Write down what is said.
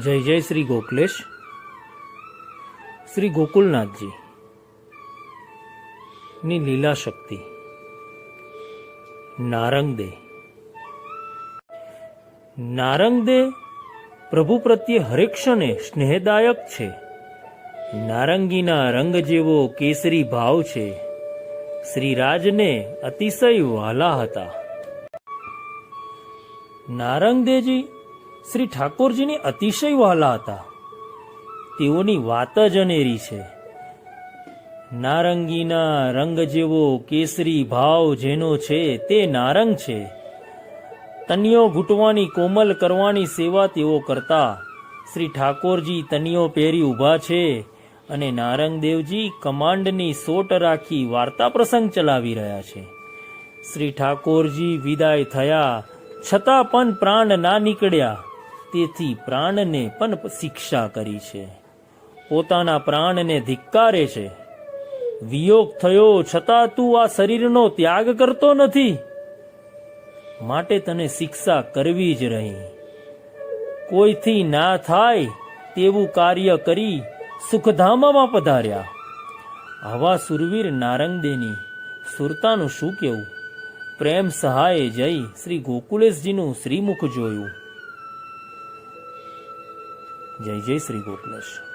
જય જય શ્રી ગોકલેશ. શ્રી ગોકુલનાથજી, ની લીલા શક્તિ, નારંગદે. નારંગદે પ્રભુ પ્રત્યે હરેક્ષણે સ્નેહદાયક છે. નારંગીના રંગ જેવો કેસરી ભાવ છે. શ્રીરાજને અતિશય વાલા હતા. નારંગદેવજી શ્રી ઠાકોરજીને અતિશય વહાલા હતા. તેઓની વાત જ અનેરી છે. નારંગીના રંગ જેવો કેસરી ભાવ જેનો છે તે નારંગ છે. તનિયો ઘૂંટવાની કોમલ કરવાની સેવા તેઓ કરતા શ્રી ઠાકોરજી તનિયો પહેરી ઊભા છે અને નારંગદેવજી કમાન્ડની સોટ રાખી વાર્તા પ્રસંગ ચલાવી રહ્યા છે. શ્રી ઠાકોરજી વિદાય થયા, છતાં પણ પ્રાણ ના નીકળ્યા. તેથી પ્રાણને પણ શિક્ષા કરી છે. પોતાના પ્રાણને ધિક્કારે છે. વિયોગ થયો છતાં તું આ શરીરનો ત્યાગ કરતો નથી. માટે તને શિક્ષા કરવી જ રહી. કોઈથી ના થાય તેવું કાર્ય કરી સુખધામમાં પધાર્યા. આવા સુરવીર નારંગદેની સુરતાનું શું કેવું? પ્રેમ સહાયે જઈ શ્રી ગોકુલેશજીનું શ્રીમુખ જોયું. જય જય શ્રી ગોકુલેશ